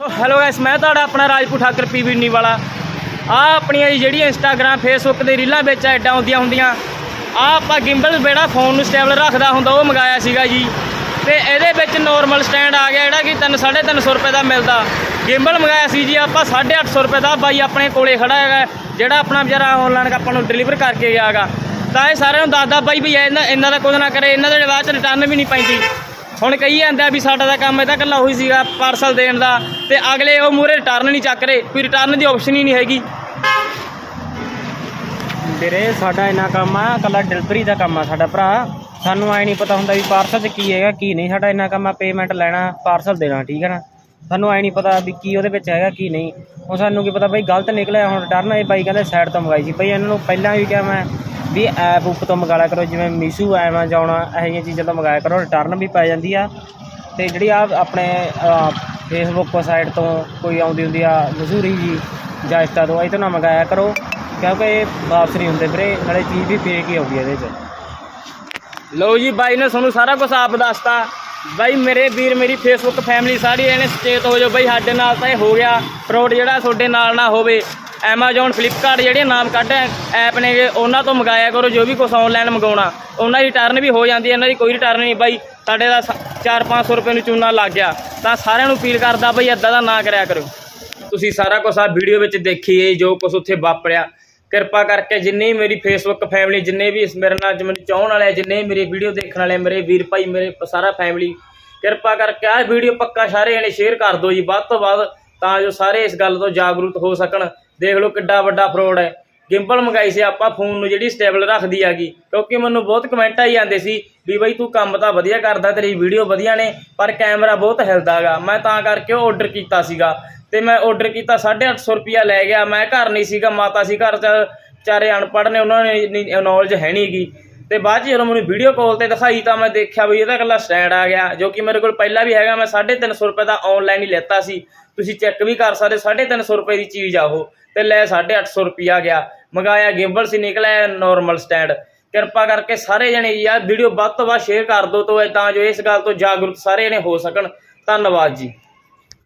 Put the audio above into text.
Hello guys ਮੈਂ ਤੁਹਾਡਾ ਆਪਣਾ ਰਾਜਪੂਤ ਠਾਕਰ ਪੀਵੀਨੀ ਵਾਲਾ। ਆ ਆਪਣੀਆਂ ਜੀ ਜਿਹੜੀਆਂ ਇੰਸਟਾਗ੍ਰam ਫੇਸਬੁੱਕ ਦੇ ਰੀਲਾਂ ਵਿੱਚ ਐਡਾਂ ਆਉਂਦੀਆਂ ਹੁੰਦੀਆਂ ਆ ਆਪਾਂ ਗਿੰਬਲ ਜਿਹੜਾ ਫੋਨ ਨੂੰ ਸਟੇਬਲ ਰੱਖਦਾ ਹੁੰਦਾ, ਉਹ ਮੰਗਾਇਆ ਸੀਗਾ ਜੀ। ਤੇ ਇਹਦੇ ਵਿੱਚ ਨਾਰਮਲ ਸਟੈਂਡ ਆ ਗਿਆ ਜਿਹੜਾ ਕਿ 3 350 ਰੁਪਏ ਦਾ ਮਿਲਦਾ। ਗਿੰਬਲ ਮੰਗਾਇਆ ਸੀ ਜੀ ਆਪਾਂ 850 ਰੁਪਏ ਦਾ ਬਾਈ ਆਪਣੇ ਕੋਲੇ ਖੜਾ ਹੈਗਾ, ਜਿਹੜਾ ਆਪਣਾ ਵਿਚਾਰਾ ਆਨਲਾਈਨ ਆਪਾਂ ਨੂੰ ਡਿਲੀਵਰ ਕਰਕੇ ਗਿਆਗਾ ਤਾਂ ਇਹ ਸਾਰਿਆਂ ਨੂੰ ਦੱਸਦਾ ਬਾਈ ਵੀ ਇਹਨਾਂ ਇਹਨਾਂ ਦਾ ਕੁਝ ਨਾ ਕਰੇ, ਇਹਨਾਂ ਦੇ ਬਾਅਦ ਚ ਰਿਟਰਨ ਵੀ ਨਹੀਂ ਪੈਂਦੀ। ਹੁਣ ਕਹੀ ਜਾਂਦਾ ਵੀ ਸਾਡਾ ਤਾਂ ਕੰਮ ਇਹਦਾ ਇਕੱਲਾ ਉਹੀ ਸੀਗਾ ਪਾਰਸਲ ਦੇਣ ਦਾ ਤੇ ਅਗਲੇ ਉਹ ਮੂਰੇ ਰਿਟਰਨ ਨਹੀਂ ਚੱਕ ਰਹੇ, ਕੋਈ ਰਿਟਰਨ ਦੀ ਆਪਸ਼ਨ ਹੀ ਨਹੀਂ ਹੈਗੀ। ਵੀਰੇ, ਸਾਡਾ ਇੰਨਾ ਕੰਮ ਆ ਕੱਲਾ ਡਿਲੀਵਰੀ ਦਾ ਕੰਮ ਆ ਸਾਡਾ ਭਰਾ। ਸਾਨੂੰ ਐ ਨਹੀਂ ਪਤਾ ਹੁੰਦਾ ਵੀ ਪਾਰਸਲ 'ਚ ਕੀ ਹੈਗਾ, ਕੀ ਨਹੀਂ। ਸਾਡਾ ਇੰਨਾ ਕੰਮ ਆ ਪੇਮੈਂਟ ਲੈਣਾ ਪਾਰਸਲ ਦੇਣਾ, ਠੀਕ ਹੈ ਨਾ? ਸਾਨੂੰ ਐ ਨਹੀਂ ਪਤਾ ਵੀ ਕੀ ਉਹਦੇ ਵਿੱਚ ਹੈਗਾ, ਕੀ ਨਹੀਂ। ਹੁਣ ਸਾਨੂੰ ਕੀ ਪਤਾ, ਬਈ ਗਲਤ ਨਿਕਲਿਆ, ਹੁਣ ਰਿਟਰਨ ਇਹ ਬਾਈ ਕਹਿੰਦੇ ਸਾਈਡ ਤੋਂ ਮੰਗਾਈ ਸੀ। ਬਈ ਇਹਨਾਂ ਨੂੰ ਪਹਿਲਾਂ ਵੀ ਕਿਹਾ ਮੈਂ ਵੀ ਐਪ ਉੱਪ ਤੋਂ ਮੰਗਾ ਲਿਆ ਕਰੋ, ਜਿਵੇਂ ਮੀਸ਼ੂ, ਐਮਾਜ਼ੋਨ, ਇਹੋ ਜਿਹੀਆਂ ਚੀਜ਼ਾਂ ਤੋਂ ਮੰਗਾਇਆ ਕਰੋ ਰਿਟਰਨ ਵੀ ਪੈ ਜਾਂਦੀ ਆ। ਤੇ ਜਿਹੜੀ ਆ ਆਪਣੇ ਫੇਸਬੁੱਕ ਸਾਈਟ ਤੋਂ ਕੋਈ ਆਉਂਦੀ ਹੁੰਦੀ ਆ, ਮਸ਼ਹੂਰੀ ਜੀ, ਜਾਂ ਇੰਸਟਾ ਤੋਂ, ਇਹ ਤੋਂ ਨਾ ਮੰਗਾਇਆ ਕਰੋ, ਕਿਉਂਕਿ ਇਹ ਵਾਪਸ ਨਹੀਂ ਹੁੰਦੇ ਵੀਰੇ, ਨਾਲੇ ਚੀਜ਼ ਵੀ ਫੇਕ ਹੀ ਆਉਂਦੀ ਇਹਦੇ 'ਚ। ਲਓ ਜੀ, ਬਾਈ ਨੇ ਤੁਹਾਨੂੰ ਸਾਰਾ ਕੁਝ ਆਪ ਦੱਸਤਾ। ਬਾਈ, ਮੇਰੇ ਵੀਰ, ਮੇਰੀ ਫੇਸਬੁੱਕ ਫੈਮਿਲੀ ਸਾਰੀ ਇਹਨੇ ਸਚੇਤ ਹੋ ਜਾਓ। ਬਾਈ, ਸਾਡੇ ਨਾਲ ਤਾਂ ਇਹ ਹੋ ਗਿਆ। ਫਰੋਡ ਜਿਹੜਾ ਤੁਹਾਡੇ ਨਾਲ ਨਾ ਹੋਵੇ। ਐਮਾਜ਼ੋਨ ਫਲਿੱਪਕਾਰਟ ਜਿਹੜੇ ਨਾਮ ਕੱਢ ਐਪ ਨੇ ਉਹਨਾਂ ਤੋਂ ਮੰਗਾਇਆ ਕਰੋ, ਜੋ ਵੀ ਕੁਝ ਆਨਲਾਈਨ ਮੰਗਾਉਣਾ, ਉਹਨਾਂ ਦੀ ਰਿਟਰਨ ਵੀ ਹੋ ਜਾਂਦੀ ਹੈ, ਇਹਨਾਂ ਦੀ ਕੋਈ ਰਿਟਰਨ ਨਹੀਂ। ਬਾਈ, ਸਾਡੇ ਦਾ 4-500 ਰੁਪਏ ਨੂੰ ਚੂਨਾ ਲੱਗ ਗਿਆ, ਤਾਂ ਸਾਰਿਆਂ ਨੂੰ ਅਪੀਲ ਕਰਦਾ ਬਾਈ ਇਦਾਂ ਦਾ ਨਾ ਕਰਿਆ ਕਰੋ। ਤੁਸੀਂ ਸਾਰਾ ਕੁਝ ਆ ਵੀਡੀਓ ਵਿੱਚ ਦੇਖੀਏ, ਜੋ ਕੁਝ ਉੱਥੇ ਵਾਪਰਿਆ। ਕਿਰਪਾ ਕਰਕੇ ਜਿੰਨੀ ਵੀ ਮੇਰੀ ਫੇਸਬੁੱਕ ਫੈਮਿਲੀ ਜਿੰਨੇ ਵੀ ਇਸ ਮੇਰੇ ਨਾਲ ਜ- ਮੈਨੂੰ ਚਾਹਣ ਵਾਲੇ, ਜਿੰਨੇ ਵੀ ਮੇਰੀ ਵੀਡੀਓ ਦੇਖਣ ਵਾਲੇ, ਮੇਰੇ ਵੀਰ ਭਾਈ, ਮੇਰੇ ਸਾਰਾ ਫੈਮਿਲੀ ਕਿਰਪਾ ਕਰਕੇ ਆਹ ਵੀਡੀਓ ਪੱਕਾ ਸਾਰੇ ਜਣੇ ਸ਼ੇਅਰ ਕਰ ਦਿਓ ਜੀ। ਵੱਧ ਤੋਂ ਵੱਧ ਤਾਂ ਜੋ ਸਾਰੇ ਇਸ ਗੱਲ ਤੋਂ ਜਾਗਰੂਕ ਹੋ ਸਕਣ। ਦੇਖ ਲਓ ਕਿੱਡਾ ਵੱਡਾ ਫਰੋਡ ਹੈ। ਗਿੰਬਲ ਮੰਗਾਈ ਸੀ ਆਪਾਂ ਫੋਨ ਨੂੰ ਜਿਹੜੀ ਸਟੇਬਲ ਰੱਖਦੀ ਹੈਗੀ। ਕਿਉਂਕਿ ਮੈਨੂੰ ਬਹੁਤ ਕਮੈਂਟ ਆਈ ਜਾਂਦੇ ਸੀ ਵੀ ਬਈ ਤੂੰ ਕੰਮ ਤਾਂ ਵਧੀਆ ਕਰਦਾ, ਤੇਰੀ ਵੀਡੀਓ ਵਧੀਆ ਨੇ, ਪਰ ਕੈਮਰਾ ਬਹੁਤ ਹਿਲਦਾਗਾ ਮੈਂ ਤਾਂ ਕਰਕੇ ਉਹ ਆਰਡਰ ਕੀਤਾ ਸੀਗਾ। ਤੇ ਮੈਂ ਆਰਡਰ ਕੀਤਾ 850 ਰੁਪਿਆ ਲੈ ਗਿਆ। ਮੈਂ ਘਰ ਨਹੀਂ ਸੀਗਾ, ਮਾਤਾ ਸੀ ਘਰ ਚ, ਚਾਰੇ ਅਨਪੜ੍ਹ ਨੇ, ਉਹਨਾਂ ਨੇ ਨੌਲੇਜ ਹੈ ਨਹੀਂਗੀ ਤੇ ਬਾਅਦ 'ਚ ਜਦੋਂ ਮੈਨੂੰ ਵੀਡੀਓ ਕਾਲ ਤੇ ਦਿਖਾਈ ਤਾਂ ਮੈਂ ਦੇਖਿਆ ਵੀ ਇਹਦਾ ਇਕੱਲਾ ਸਟੈਂਡ ਆ ਗਿਆ, ਜੋ ਕਿ ਮੇਰੇ ਕੋਲ ਪਹਿਲਾਂ ਵੀ ਹੈਗਾ, ਮੈਂ 350 ਰੁਪਏ ਦਾ ਆਨਲਾਈਨ ਹੀ ਲੈਤਾ ਸੀ। ਤੁਸੀਂ ਚੈੱਕ ਵੀ ਕਰ ਸਕਦੇ 350 ਰੁਪਏ ਦੀ ਚੀਜ਼ ਆ ਉਹ। ਤੇ ਲੈ 850 ਰੁਪਿਆ ਗਿਆ। ਮੰਗਾਇਆ ਗਿੰਬਲ ਸੀ, ਨਿਕਲਿਆ ਨਾਰਮਲ ਸਟੈਂਡ ਕਿਰਪਾ ਕਰਕੇ ਸਾਰੇ ਜਣੇ ਯਾਰ ਵੀਡੀਓ ਵੱਧ ਤੋਂ ਵੱਧ ਸ਼ੇਅਰ ਕਰ ਦਿਓ, ਤਾਂ ਜੋ ਇਸ ਗੱਲ ਤੋਂ ਜਾਗਰੂਕ ਸਾਰੇ ਜਣੇ ਹੋ ਸਕਣ। ਧੰਨਵਾਦ ਜੀ।